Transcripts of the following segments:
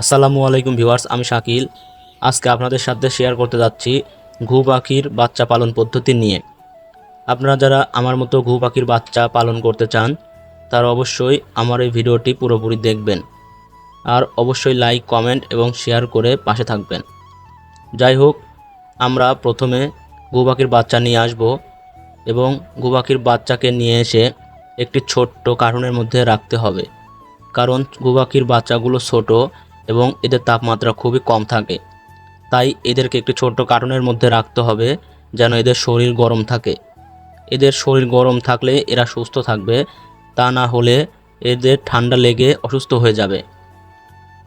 আসসালামু আলাইকুম ভিউয়ার্স, আমি শাকিল। আজকে আপনাদের সাথে শেয়ার করতে যাচ্ছি ঘু পাখির বাচ্চা পালন পদ্ধতি নিয়ে। আপনারা যারা আমার মতো ঘু পাখির বাচ্চা পালন করতে চান, তারা অবশ্যই আমার এই ভিডিওটি পুরোপুরি দেখবেন। আর অবশ্যই লাইক, কমেন্ট এবং শেয়ার করে পাশে থাকবেন। যাই হোক, আমরা প্রথমে ঘু পাখির বাচ্চা নিয়ে আসব এবং ঘু পাখির বাচ্চাকে নিয়ে এসে একটি ছোট্ট কার্টুনের মধ্যে রাখতে হবে। কারণ ঘু পাখির বাচ্চাগুলো ছোট এবং এদের তাপমাত্রা খুবই কম থাকে। তাই এদেরকে একটি ছোট্ট কার্টুনের মধ্যে রাখতে হবে যেন এদের শরীর গরম থাকে। এদের শরীর গরম থাকলে এরা সুস্থ থাকবে, তা না হলে এদের ঠান্ডা লেগে অসুস্থ হয়ে যাবে।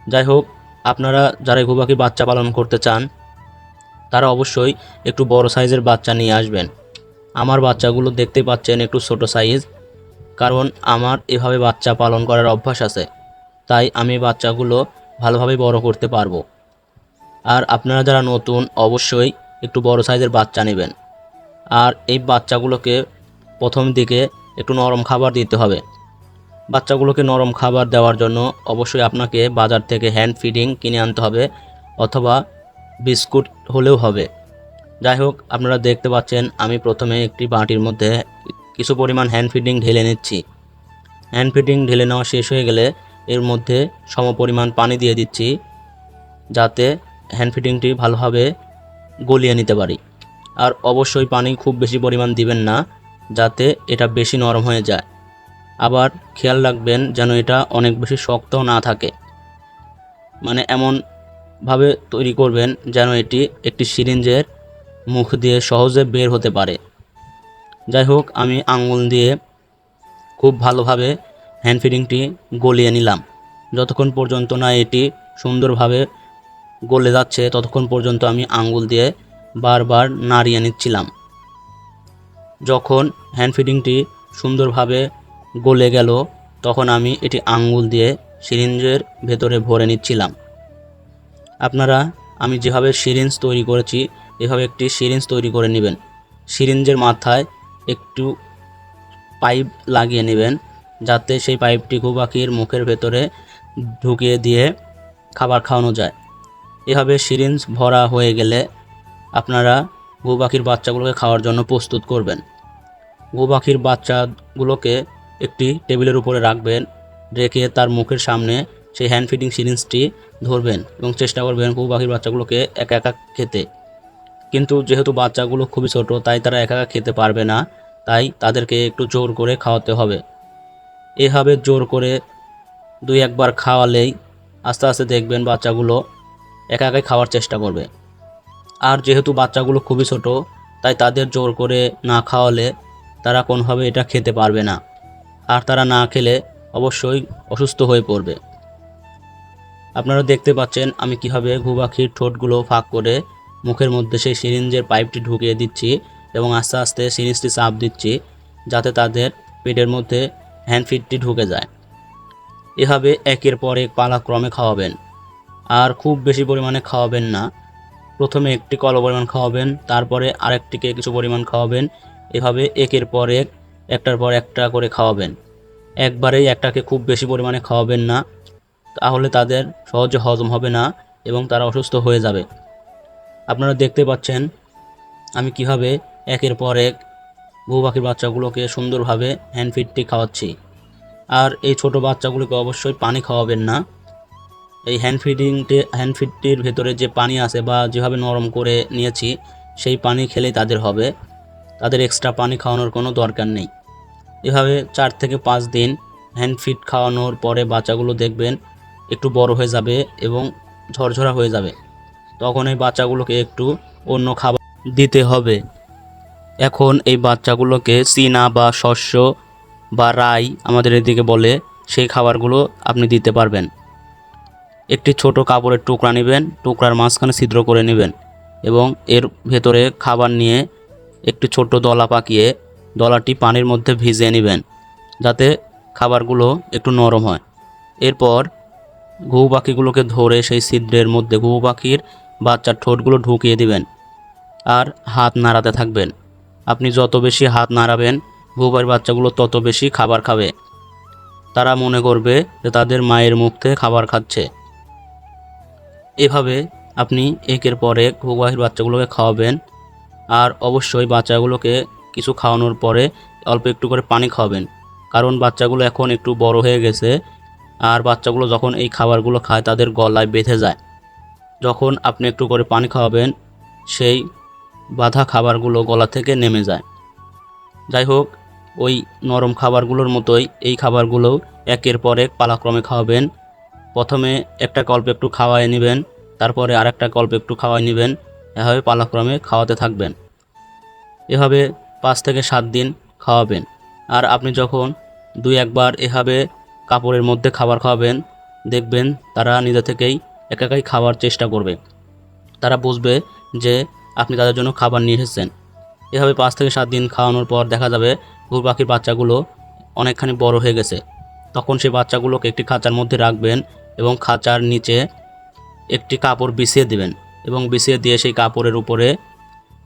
যাই হোক, আপনারা যারা গুবাকি বাচ্চা পালন করতে চান, তারা অবশ্যই একটু বড় সাইজের বাচ্চা নিয়ে আসবেন। আমার বাচ্চাগুলো দেখতে পাচ্ছেন একটু ছোট সাইজ, কারণ আমার এভাবে বাচ্চা পালন করার অভ্যাস আছে। তাই আমি বাচ্চাগুলো ভালোভাবে বড় করতে পারব। আর আপনারা যারা নতুন, অবশ্যই একটু বড় সাইজের বাচ্চা নেবেন। আর এই বাচ্চাগুলোকে প্রথম দিকে একটু নরম খাবার দিতে হবে। বাচ্চাগুলোকে নরম খাবার দেওয়ার জন্য অবশ্যই আপনাকে বাজার থেকে হ্যান্ড ফিডিং কিনে আনতে হবে অথবা বিস্কুট হলেও হবে। যাই হোক, আপনারা দেখতে পাচ্ছেন, আমি প্রথমে একটি বাটির মধ্যে কিছু পরিমাণ হ্যান্ড ফিডিং ঢেলে নিচ্ছি। হ্যান্ড ফিডিং ঢেলে নেওয়া শেষ হয়ে গেলে এর মধ্যে সমপরিমাণ পানি দিয়ে দিচ্ছি যাতে হ্যান্ড ফিটিংটি ভালোভাবে গলিয়ে নিতে পারি। আর অবশ্যই পানি খুব বেশি পরিমাণ দিবেন না, যাতে এটা বেশি নরম হয়ে যায়। আবার খেয়াল রাখবেন যেন এটা অনেক বেশি শক্ত না থাকে। মানে এমনভাবে তৈরি করবেন যেন এটি একটি সিরিঞ্জের মুখ দিয়ে সহজে বের হতে পারে। যাই হোক, আমি আঙুল দিয়ে খুব ভালোভাবে হ্যান্ড ফিডিংটি গলিয়ে নিলাম। যতক্ষণ পর্যন্ত না এটি সুন্দরভাবে গলে যাচ্ছে, ততক্ষণ পর্যন্ত আমি আঙ্গুল দিয়ে বারবার নাড়িয়ে নিচ্ছিলাম। যখন হ্যান্ড ফিডিংটি সুন্দরভাবে গলে গেল, তখন আমি এটি আঙ্গুল দিয়ে সিরিঞ্জের ভেতরে ভরে নিচ্ছিলাম। আপনারা, আমি যেভাবে সিরিঞ্জ তৈরি করেছি, এভাবে একটি সিরিঞ্জ তৈরি করে নেবেন। সিরিঞ্জের মাথায় একটু পাইপ লাগিয়ে নেবেন। যাতে সেই পাইপটি ঘুপাখির মুখের ভেতরে ঢুকিয়ে দিয়ে খাবার খাওয়ানো যায়। এভাবে সিরিঞ্জ ভরা হয়ে গেলে আপনারা পাখির বাচ্চাগুলোকে খাওয়ার জন্য প্রস্তুত করবেন। পাখির বাচ্চাগুলোকে একটি টেবিলের উপরে রাখবেন, রেখে তার মুখের সামনে সেই হ্যান্ড ফিডিং সিরিঞ্জটি ধরবেন এবং চেষ্টা করবেন পাখির বাচ্চাগুলোকে একা একা খেতে। কিন্তু যেহেতু বাচ্চাগুলো খুবই ছোট, তাই তারা একা একা খেতে পারবে না, তাই তাদেরকে একটু জোর করে খাওয়াতে হবে। এভাবে জোর করে দুই একবার খাওয়ালেই আস্তে আস্তে দেখবেন বাচ্চাগুলো একা একাই খাওয়ার চেষ্টা করবে। আর যেহেতু বাচ্চাগুলো খুবই ছোট, তাই তাদের জোর করে না খাওয়ালে তারা কোনোভাবে এটা খেতে পারবে না। আর তারা না খেলে অবশ্যই অসুস্থ হয়ে পড়বে। আপনারা দেখতে পাচ্ছেন আমি কীভাবে ঘুবাখির ঠোঁটগুলো ফাঁক করে মুখের মধ্যে সেই সিরিঞ্জের পাইপটি ঢুকিয়ে দিচ্ছি এবং আস্তে আস্তে সিরিঞ্জটি চাপ দিচ্ছি যাতে তাদের পেটের মধ্যে হ্যান্ডফিটটি ঢুকে যায়। এভাবে একের পর এক পালাক্রমে খাওয়াবেন। আর খুব বেশি পরিমাণে খাওয়াবেন না। প্রথমে একটি কল পরিমাণ খাওয়াবেন, তারপরে আরেকটিকে কিছু পরিমাণ খাওয়াবেন। এভাবে একের পর এক, একটার পর একটা করে খাওয়াবেন। একবারেই একটাকে খুব বেশি পরিমাণে খাওয়াবেন না, তাহলে তাদের সহজে হজম হবে না এবং তারা অসুস্থ হয়ে যাবে। আপনারা দেখতে পাচ্ছেন আমি কীভাবে একের পর এক বউ পাখির বাচ্চাগুলোকে সুন্দরভাবে হ্যান্ড ফিডটি খাওয়াচ্ছি। আর এই ছোট বাচ্চাগুলোকে অবশ্যই পানি খাওয়াবেন না। এই হ্যান্ড ফিডিংটি হ্যান্ড ফিডটির ভেতরে যে পানি আছে বা যেভাবে নরম করে নিয়েছি, সেই পানি খেলেই তাদের হবে। তাদের এক্সট্রা পানি খাওয়ানোর কোনো দরকার নেই। এভাবে চার থেকে পাঁচ দিন হ্যান্ড ফিড খাওয়ানোর পরে বাচ্চাগুলো দেখবেন একটু বড় হয়ে যাবে এবং ঝরঝরা হয়ে যাবে। তখন এই বাচ্চাগুলোকে একটু অন্য খাবার দিতে হবে। এখন এই বাচ্চাগুলোকে চীনা বা শস্য বা রাই আমাদের এদিকে বলে, সেই খাবারগুলো আপনি দিতে পারবেন। একটি ছোট কাপড়ের টুকরা নেবেন, টুকরার মাঝখানে ছিদ্র করে নেবেন এবং এর ভেতরে খাবার নিয়ে একটি ছোট দলা পাকিয়ে দলাটি পানির মধ্যে ভিজিয়ে নেবেন যাতে খাবারগুলো একটু নরম হয়। এরপর ঘু পাখিগুলোকে ধরে সেই ছিদ্রের মধ্যে ঘু পাখির বাচ্চার ঠোঁটগুলো ঢুকিয়ে দিবেন আর হাত নাড়াতে থাকবেন। আপনি যত বেশি হাত নাড়াবেন ঘুপার বাচ্চাগুলো তত বেশি খাবার খাবে। তারা মনে করবে যে তাদের মায়ের মুখ থেকে খাবার খাচ্ছে। এভাবে আপনি একের পর এক ঘুঘু বাচ্চাগুলোকে খাওয়াবেন আর অবশ্যই বাচ্চাগুলোকে কিছু খাওয়ানোর পরে অল্প একটু করে পানি খাওয়াবেন। কারণ বাচ্চাগুলো এখন একটু বড় হয়ে গেছে আর বাচ্চাগুলো যখন এই খাবারগুলো খায় তাদের গলায় বেঁধে যায়। যখন আপনি একটু করে পানি খাওয়াবেন, সেই বাঁধা খাবারগুলো গলা থেকে নেমে যায়। যাই হোক ওই নরম খাবারগুলোর মতোই এই খাবারগুলো একের পর এক পালাক্রমে খাওয়াবেন। প্রথমে একটা কল্প একটু খাওয়াই নেবেন, তারপরে আরেকটা কল্প একটু খাওয়াই নেবেন, এভাবে পালাক্রমে খাওয়াতে থাকবেন। এভাবে পাঁচ থেকে সাত দিন খাওয়াবেন। আর আপনি যখন দুই একবার এভাবে কাপড়ের মধ্যে খাবার খাওয়াবেন, দেখবেন তারা নিজে থেকেই একা একাই খাওয়ার চেষ্টা করবে। তারা বুঝবে যে আপনি তাদের জন্য খাবার নিয়ে এসেছেন। এভাবে পাঁচ থেকে সাত দিন খাওয়ানোর পর দেখা যাবে ঘুর পাখির বাচ্চাগুলো অনেকখানি বড় হয়ে গেছে। তখন সেই বাচ্চাগুলোকে একটি খাঁচার মধ্যে রাখবেন এবং খাঁচার নিচে একটি কাপড় বিছিয়ে দিবেন এবং বিছিয়ে দিয়ে সেই কাপড়ের উপরে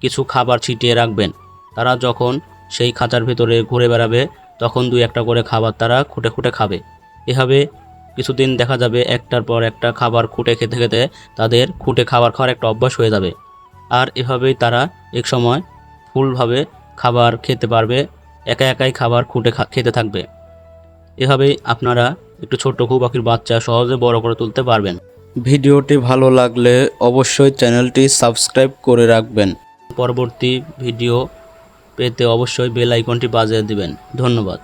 কিছু খাবার ছিটিয়ে রাখবেন। তারা যখন সেই খাঁচার ভিতরে ঘুরে বেড়াবে, তখন দুই একটা করে খাবার তারা খুঁটে খুঁটে খাবে। এভাবে কিছুদিন দেখা যাবে একটার পর একটা খাবার খুঁটে খেতে খেতে তাদের খুঁটে খাবার খাওয়ার একটা অভ্যাস হয়ে যাবে। আর এভাবেই তারা এক সময় ফুলভাবে খাবার খেতে পারবে একা একাই খাবার খুঁটে খেতে থাকবে। এভাবেই আপনারা একটু ছোট ঘু পাখির বাচ্চা সহজে বড় করে তুলতে পারবেন। ভিডিওটি ভালো লাগলে অবশ্যই চ্যানেলটি সাবস্ক্রাইব করে রাখবেন। পরবর্তী ভিডিও পেতে অবশ্যই বেল আইকনটি বাজিয়ে দিবেন। ধন্যবাদ।